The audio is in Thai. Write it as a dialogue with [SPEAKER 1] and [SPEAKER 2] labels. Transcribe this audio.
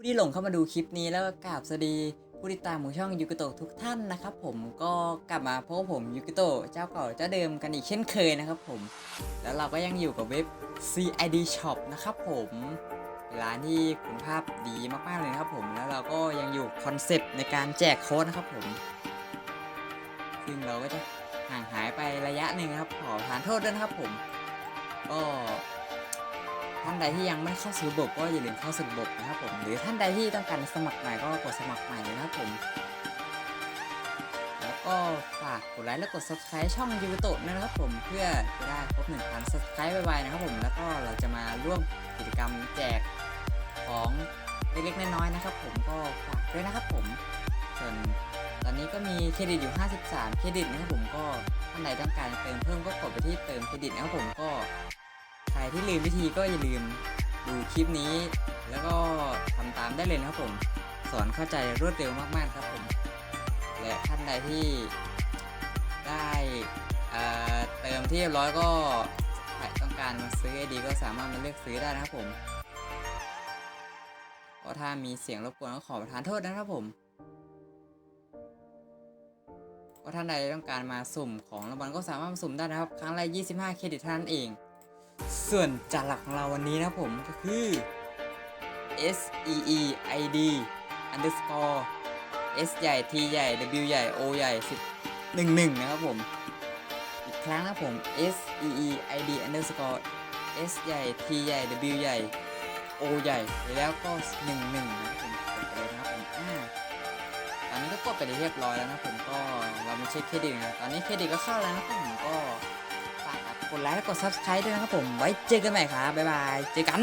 [SPEAKER 1] ผู้ที่หลงเข้ามาดูคลิปนี้แล้วกราบสวัสดีผู้ติดตามของช่องยูกิโตะทุกท่านนะครับผมก็กลับมาพบผมยูกิโตะเจ้าเก่าเจ้าเดิมกันอีกเช่นเคยนะครับผม แล้วเราก็ยังอยู่กับเว็บ CID Shop นะครับผมร้านที่คุณภาพดีมากๆเลยนะครับผมแล้วเราก็ยังอยู่คอนเซปต์ในการแจกโค้ดนะครับผม ซึ่งเราก็จะห่างหายไประยะหนึ่งครับขอทานโทษด้วยนะครับผม ก็ ท่านใดที่ยังไม่เข้าสู่ระบบก็อย่าลืมเข้าสู่ระบบนะครับผม หรือท่านใดที่ต้องการสมัครใหม่ก็กดสมัครใหม่เลยนะครับผม แล้วก็ฝากกดไลค์และกด subscribe ช่องยูโตะนะครับผม เพื่อจะได้ครบ1,000 subscribe ไวๆนะครับผม แล้วก็เราจะมาร่วมกิจกรรมแจกของเล็กๆน้อยๆนะครับผม ก็ฝากด้วยนะครับผม ส่วนตอนนี้ก็มีเครดิตอยู่ 53 เครดิตนะครับผม ก็ท่านใดต้องการเติมเพิ่มก็กดไปที่เติมเครดิตนะครับผม ก็ ที่ลืมวิธีก็อย่าลืมดูคลิปนี้ แล้วก็ทำตามได้เลยนะครับผม สอนเข้าใจรวดเร็วมากๆครับผม และท่านใดที่ได้เติมที่เรียบร้อยก็ใครต้องการมาซื้อไอดีก็สามารถมาเลือกซื้อได้นะครับผมก็ถ้ามีเสียงรบกวนก็ขอประทานโทษนะครับผมก็ท่านใดต้องการมาสุ่มของรางวัลก็สามารถมาสุ่มได้นะครับ ครั้งละ 25 เครดิตเท่านั้นเอง ส่วนจานหลักของเราวันนี้นะผมก็คือ S E E I D underscore S ใหญ่ T ใหญ่ W ใหญ่ O ใหญ่10 11นะครับผม อีกครั้งนะผม S E E I D underscore S ใหญ่ T ใหญ่ W ใหญ่ O ใหญ่ แล้วก็ 11นะครับผมกดไปเลยนะครับผมอ่าตอนนี้ก็กดไปเรียบร้อยแล้วนะผมก็เรามาเช็คเครดิตนะตอนนี้เครดิตก็เข้าแล้วนะครับผมก็ กดไลค์และกด subscribe ด้วยนะครับผม ไว้เจอกันใหม่ครับบ๊ายบาย เจอกัน